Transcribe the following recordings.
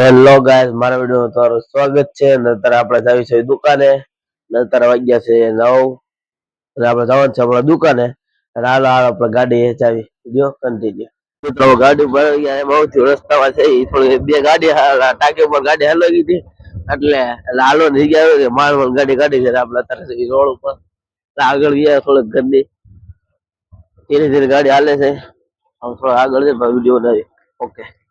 Hello ગાય મારા video તમારું સ્વાગત છે. નતર આપણે જાવી છે દુકાને. નતર વાગ્યા છે નવ. અને આપણે જવાનું છે આપણા દુકાને. અને હાલો, હાલ, આપણે ગાડી ચાવી ગયો કન્ટિન્યુ મિત્રો ગાડી ઉપર ગયા એમાં રસ્તામાં છે થોડી બે ગાડી, હાલ- ટાંકી ઉપર ગાડી હાલવા ગઈ હતી. એટલે હાલો ગયા જગ્યા કે માલ માલ ગાડી કાઢી છે આપણે અત્યારે રોડ ઉપર. આગળ ગયા થોડીક ગંદી ધીરે ધીરે ગાડી હાલે છે. આમ થોડા આગળ છે વીડિયો બનાવી. ઓકે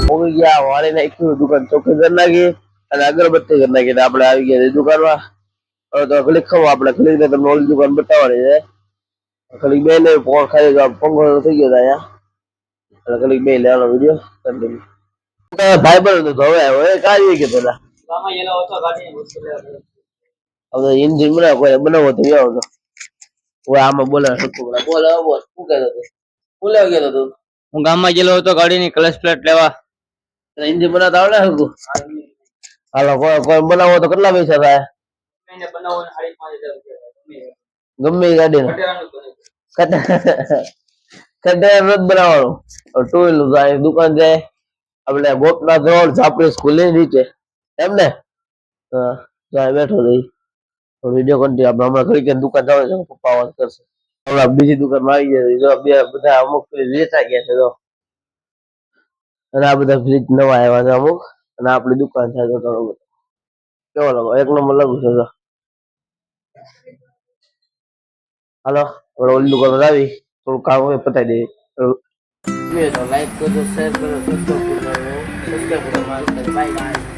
પોગી દુકાન ચોખ્ખી કરી નાખી અને અગરબત્તી કરી નાખી આપણે આવી ગયા દુકાનમાં તો ઘડીક ખબર આપણે ઘડીક ને ઓલી દુકાન બતાવવાની છે ઘડીક બે ને પોણ ખાઈ પંખો થઈ ગયો હતા અહીંયા ઘડીક બે લેવાનો ભાઈ હવે હવે કે પેલા? હતો ગાડી હવે ઇન્જિન બનાવ કોઈ બનાવો તો આવો તો. હવે આમાં બોલે હરખું બોલે બોલ બોલ શું કહેતો તું? શું લેવા ગયો તું? હું ગામમાં ગયેલો હતો ગાડીની ક્લચ પ્લેટ લેવા. ઇન્જિન બનાવતા આવડે હરખું હાલો કોઈ કોઈ બનાવો તો કેટલા પૈસા થાય? ગમે એ. કદાચ કટેરાનું રોજ બનાવવાનું. ટુ વ્હીલર દુકાન જાય. આપણે ગોપનાથ રોડ ઝાપડી સ્કૂલની નીચે. એમ ને? જાય બેઠો રહી વીડિયો કન્ટિન્યુ આપણે હમણાં ઘડી કે દુકાન જવાનું પપ્પા વાત કરશે. હમણાં બીજી દુકાનમાં આવી ગયા જો બે, બધા અમુક વેચાઈ ગયા છે, જો. અને આ બધા ફ્રીજ નવા આવ્યા છે અમુક. અને આપણી દુકાન છે તો કેવો લાગો? એક નંબર લાગુ છે તો હાલો ઓલી દુકાન આવી. થોડું કામ હોય પતાવી દઈએ. વિડીયો લાઈક કરજો શેર કરજો સબસ્ક્રાઈબ કરજો સબસ્ક્રાઈબ કરજો બાય બાય